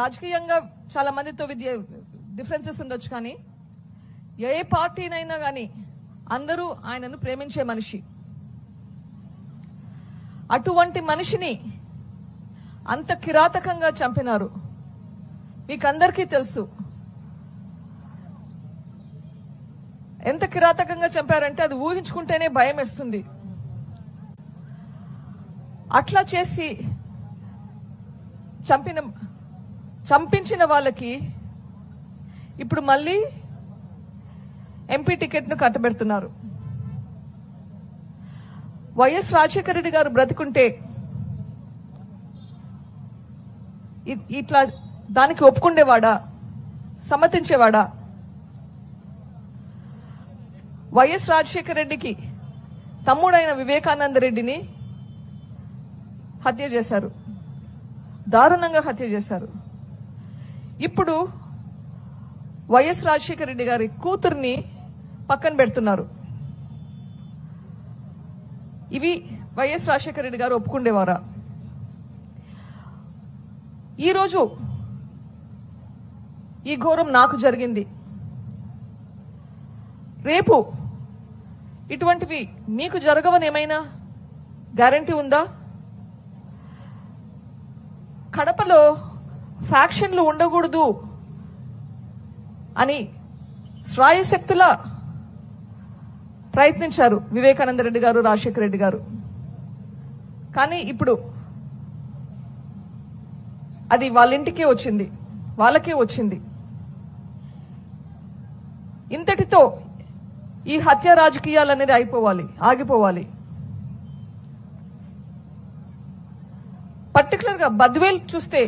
రాజకీయంగా చాలా మందితో విద్య డిఫరెన్సెస్ ఉండొచ్చు కానీ ఏ పార్టీనైనా కానీ అందరూ ఆయనను ప్రేమించే మనిషి. అటువంటి మనిషిని అంత కిరాతకంగా చంపినారు. మీకందరికీ తెలుసు. ఎంత కిరాతకంగా చంపారంటే అది ఊహించుకుంటేనే భయం వేస్తుంది. అట్లా చేసి చంపిన చంపించిన వాళ్ళకి ఇప్పుడు మళ్ళీ ఎంపీ టికెట్ను కట్టబెడుతున్నారు. వైఎస్ రాజశేఖర రెడ్డి గారు బ్రతుకుంటే ఇ- ఇట్లా దానికి ఒప్పుకుండేవాడా? సమ్మతించేవాడా? వైఎస్ రాజశేఖర రెడ్డికి తమ్ముడైన వివేకానంద రెడ్డిని హత్య చేశారు. దారుణంగా హత్య చేశారు. ఇప్పుడు వైఎస్ రాజశేఖర రెడ్డి గారి కూతుర్ని పక్కన పెడుతున్నారు. ఇవి వైఎస్ రాజశేఖర రెడ్డి గారు ఒప్పుకుండేవారా? ఈరోజు ఈ ఘోరం నాకు జరిగింది. రేపు ఇటువంటివి మీకు జరగవని ఏమైనా గ్యారంటీ ఉందా? కడపలో ఫ్యాక్షన్లు ఉండకూడదు అని శ్రాయశక్తుల ప్రయత్నించారు వివేకానంద రెడ్డి గారు రాజశేఖర రెడ్డి గారు. కానీ ఇప్పుడు అది వాళ్ళ ఇంటికే వచ్చింది వాళ్ళకే వచ్చింది. ఇంతటితో ఈ హత్య రాజకీయాలు అనేది అయిపోవాలి ఆగిపోవాలి. పర్టికులర్గా బద్వేల్ చూస్తే